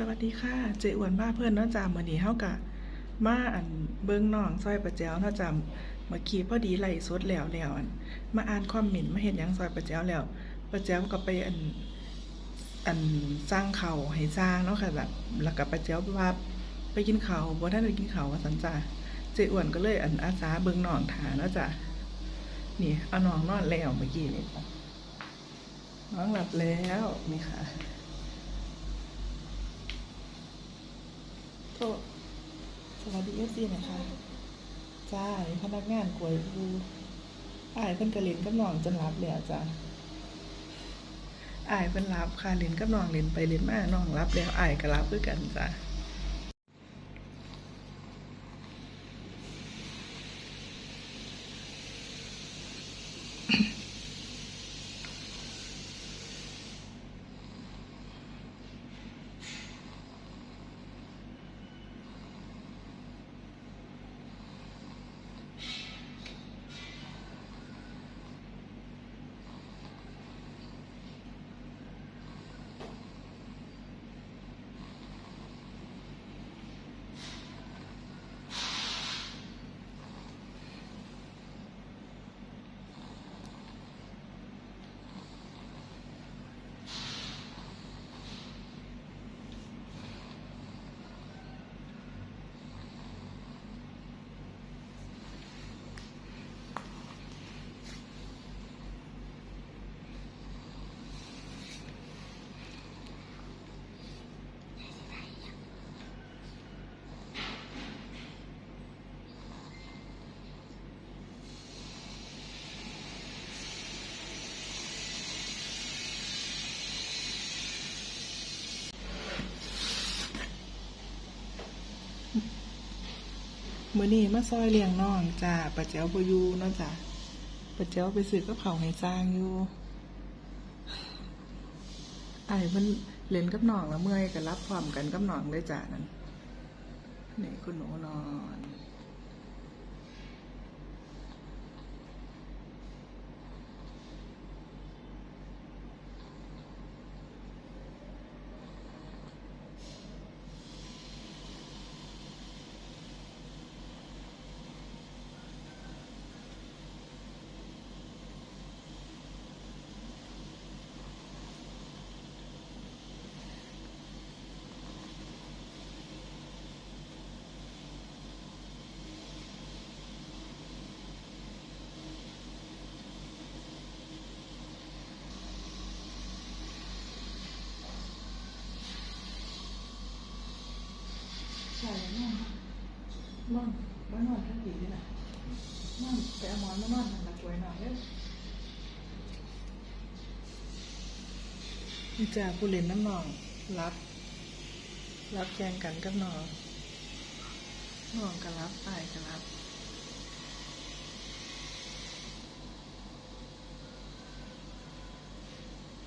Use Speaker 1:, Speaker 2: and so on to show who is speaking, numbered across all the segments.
Speaker 1: สวัสดีค่ะ เจอ้วนบ้าเพื่อนเนาะจ้ามื้อนี้เฮากะมาอันเบิ่งน้องซอยประแจวเนาะจ้าเมื่อกี้พอดีไล่สดแล้วแล้วอันมาอ่านคอมเมนต์มาเฮ็ดหยังซอยประแจวแล้วประแจวก็ไปอันอันสร้างเขาให้สร้างเนาะค่ะแบบแล้วก็ประแจวว่าไปกินเขาบ่ทันได้กินเขาว่าซั่นจ้าเจอ้วนก็เลยอันอาสาเบิ่งน้องท่าเนาะจ้านี่เอาน้องนอนแล้วเมื่อกี้นี่น้องหลับแล้วนี่ค่ะ โทษสวัสดีเอฟซีหนะคะจ้าพนักงานกวยอูอายเพิ่นกระเล่นกับน้องจนรับแล้วจ้าอายเพิ่นรับค่ะเล่นกับน้องเล่นไปเล่นมาน้องรับแล้วอายก็รับด้วยกันจ้า มื่อนี้มาซอยเลี้ยงน้องจ้าป้าแจ๋วบ่อยู่เนาะจ้าป้าแจ๋วไปซื้อกับข้าให้จ้างอยู่ไอ้มันเล่นกับน้องแล้วเมื่อยก็รับความกันกับน้องเลยจ้านั่นนี่คุณหนูนอน นอนนอนบ้านอนทั้งปีเลยนะนอนแต่หมอนมานอนหันหลังป่วยหน่อยเลยนี่จ้าผู้เล่นน้ำนองรับ รับแจงกันกับน้องน้องก็รับไปก็รับ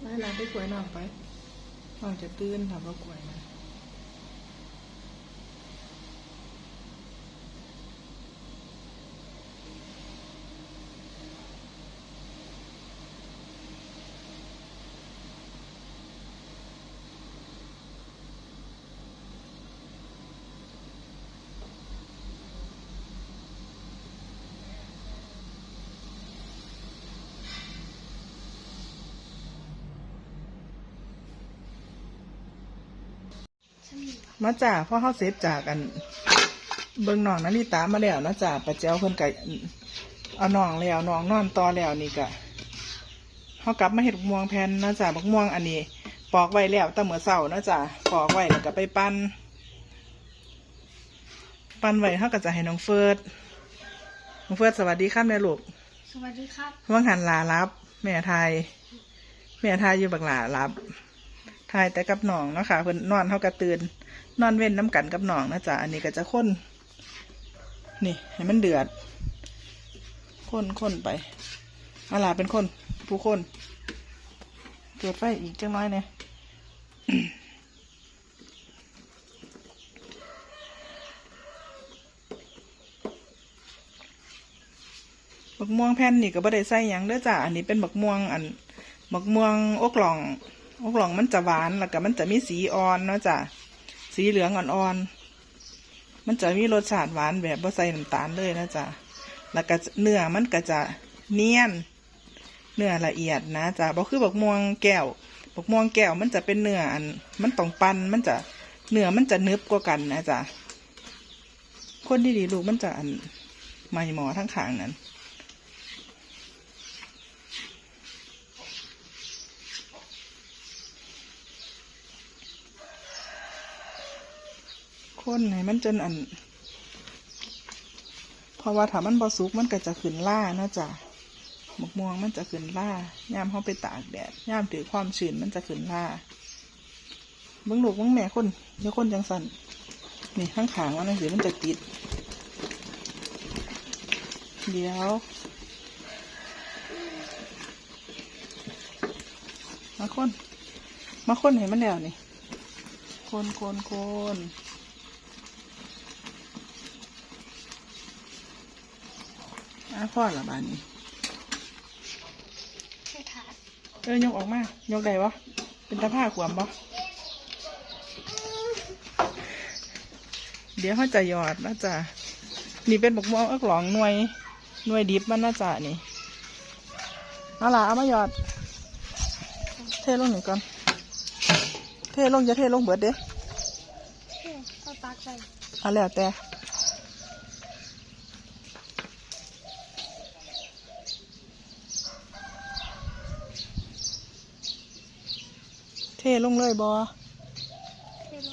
Speaker 1: ไล่ลาไปกวยน้องไปน้องจะตื่นถามว่ากวยนะมาจ่าพ่อเขาเซฟจากอัน เบิ่งน้องนาริตามาแล้วนะจ่าป้าเจ้าเพิ่นก็เอาน้องแล้วน้องนอนต่อแล้วนี่ก็เขากลับมาเห็ดบักม่วงแผ่นนะจ่าบักม่วงอันนี้ ปอกไว้แล้วแต่เมื่อเช้านะจ่าปอกไว้แล้วก็ไปปั้นปั้นไว้เขาก็จะให้น้องเฟิร์ดน้องเฟิร์ดสวัสดีครับแม่ลูก
Speaker 2: สวัสดีครับ
Speaker 1: ว่างหันลารับ แม่ไทยแม่ไทยอยู่บักหลารับทายแต่กับหนองเนาะค่ะเพิ่นนอนเท่ากระตื่น นอนเว้นน้ำกันกับหนองนะจ๊ะอันนี้ก็จะข้นนี่ให้มันเดือดข้นข้นไปอาลาเป็นคนผู้คนเปิดไฟอีกจังน้อยเนี่ยบักม่วงแผ่นนี่ก็บ่ได้ใส่หยังเด้อจ้ะ อันนี้เป็นบักม่วงอันบักม่วงอกหล่องอกหล่องมันจะหวานแล้วก็มันจะมีสีอ่อนเนาะจ้ะ สีเหลืองอ่อนๆ มันจะมีรสชาติหวานแบบบ่ใส่น้ำตาลเลยนะจ๊ะ แล้วก็เนื้อมันก็จะเนียน เนื้อละเอียดนะจ๊ะบ่คือบักม่วงแก้วบักม่วงแก้วมันจะเป็นเนื้ออัน มันต้องปั้นมันจะเนื้อมันจะนึบกว่ากันนะจ๊ะ คนที่ดีลูกมันจะอันไม่หมอทั้งขางนั้น คนให้มันจนอัน เพราะว่าถ้ามันบอสุกมันก็จะขึ้นล่านะจ้ะหมกม่วงมันจะขึ้นล่าย่ามเขาไปตากแดดย่ามถือความชื้นมันจะขึ้นล่าเบิ้งลูกเบิ้งแม่คนเดี๋ยวคนจังสันนี่ข้างขางมันนั่นสิมันจะติด เดี๋ยวมาคน มาคนให้มันแล้วนี่คนคนคน อะพ่อละบานนี้
Speaker 2: ใช่ค่ะ
Speaker 1: เออยกออกมายกได้วะเป็นตาผ้าขวมปะเดี๋ยวเขาจะหยอดนะจ๊ะนี่เป็นบกม่วงเอิกหลองหน่วยหน่วยดิบมันนะจ๊ะนี่เอาล่ะเอามาหยอด เทลงหนึ่งก่อน เทลงจะเทลงเบิดเด้
Speaker 2: เอาตักใส่
Speaker 1: เอาแล้วแต่ ลงเลยบอ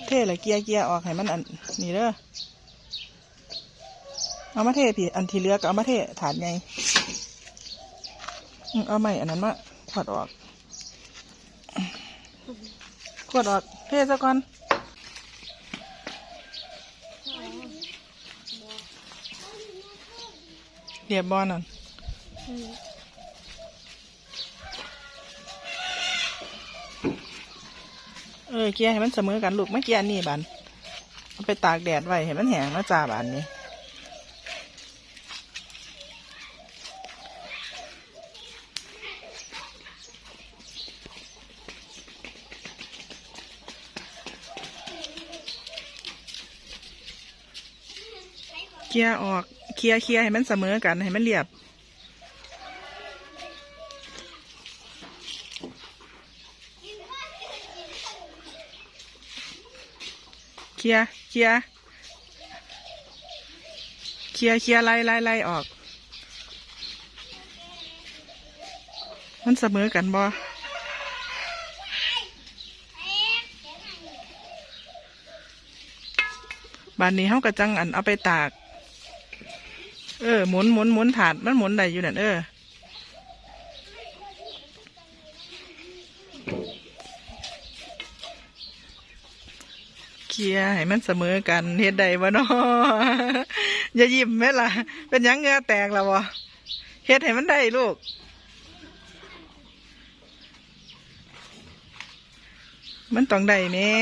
Speaker 2: เทลง
Speaker 1: เลยเกียร์เกียร์ออกให้มันอันนี่เด้อเอามาเทพี่อันที่เหลือก็เอามาเทถาดไงเอาใหม่อันนั้นมาขวดออกขวดออกเทซะก่อนเรียบบอลนั่น
Speaker 2: อ
Speaker 1: เออเกียให้มันเสมอกันลูกไม่เกียร์อันนี่บันเอาไปตากแดดไว้ให้มันแห้งแล้วจ้าบานนี้เกียออกเคลียเคลียให้มันเสมอกันให้มันเรียบ เคลียเคลียเคลียเคลียไล่ไล่ไล่ออก มันเสมอกันบ่บานนี้เขากระจังอันเอาไปตาก เออหมุนหมุนหมุนถาดมันหมุนได้อยู่นั่นเออ ลียให้มันเสมอกันเฮ็ดได้บ่เนาะอย่ายิ้มแม่ล่ะ เป็นหยังเงือแตกแล้วบ่เฮ็ดให้มันได้ลูกมันต้องได้แน่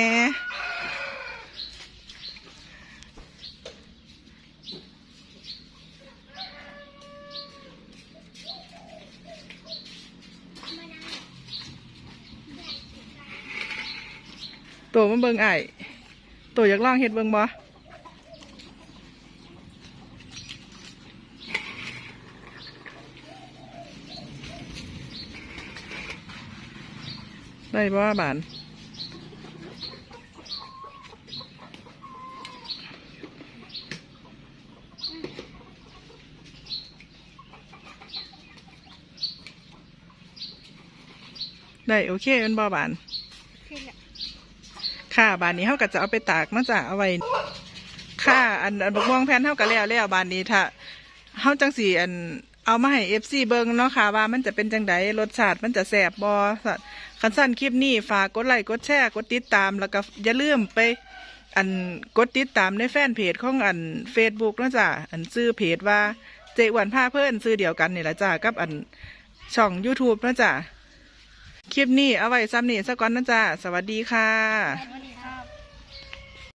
Speaker 1: ตัวมันเบิ่งไอ้ ตัวอยากลองเฮ็ดเบิ่งบ่ได้บ่บานได้โอเคเป็นบ่บาน
Speaker 2: เทละ
Speaker 1: ค่ะบานนี้เขาก็จะเอาไปตากมาจากเอาไว้ค่ะอันอันบกม่วงแผ่นเท่ากันแล้วแล้วบานนี้ถ้าเฮาจังสีอันเอามาให้เอฟซีเบิงเนาะค่ะว่ามันจะเป็นจังไดรสชาติมันจะแสบบอคันสั้นคลิปนี้ฝากกดไลค์กดแชร์กดติดตามแล้วก็อย่าลืมไป อันกดติดตามในแฟนเพจของอันเฟซบุ๊กนะจ้ะอันซื้อเพจว่าเจวันผ้าเพื่อนซื้อเดียวกันนี่แหละจ้ะกับอันช่อง YouTube นะจ้ะ คลิปนี้เอาไว้ซ้ำนี่สักก่อนนะจ้ะสวัสดีค่ะ